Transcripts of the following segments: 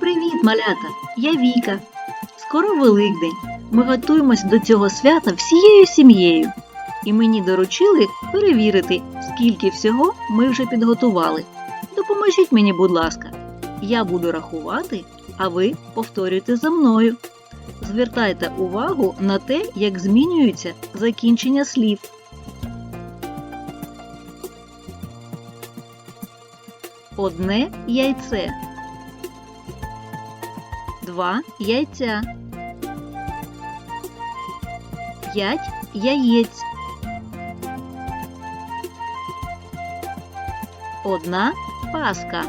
Привіт, малята! Я Віка. Скоро Великдень. Ми готуємось до цього свята всією сім'єю. І мені доручили перевірити, скільки всього ми вже підготували. Допоможіть мені, будь ласка. Я буду рахувати, а ви повторюйте за мною. Звертайте увагу на те, як змінюються закінчення слів. Одне яйце. Два яйця. П'ять яєць. Одна паска.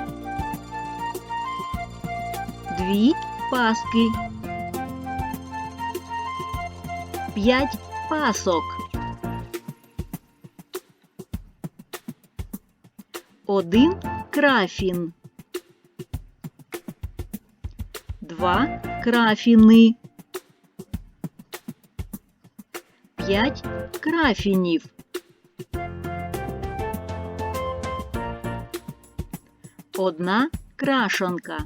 Дві паски. П'ять пасок. Один крафін. Два крафіни. П'ять крафінів. Одна крашанка.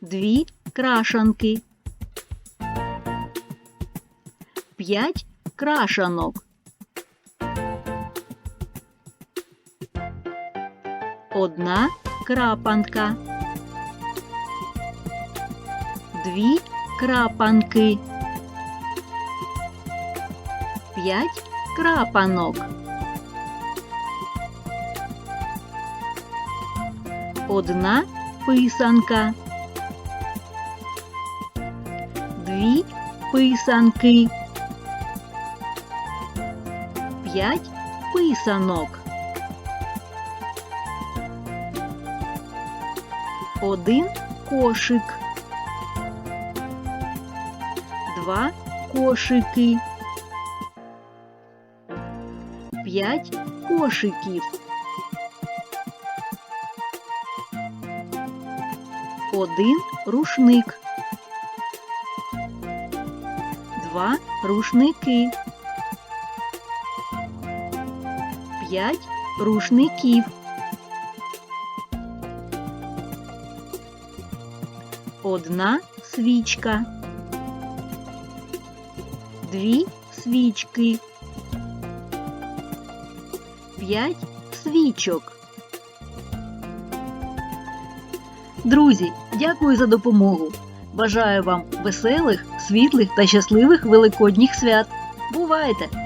Дві крашанки. П'ять крашанок. Одна крапанка. Дві крапанки. П'ять крапанок. Одна писанка. Дві писанки. П'ять писанок. Один кошик. Два кошики. П'ять кошиків. Один рушник. Два рушники. П'ять рушників. Одна свічка. Дві свічки. П'ять свічок. Друзі, дякую за допомогу. Бажаю вам веселих, світлих та щасливих великодніх свят. Бувайте!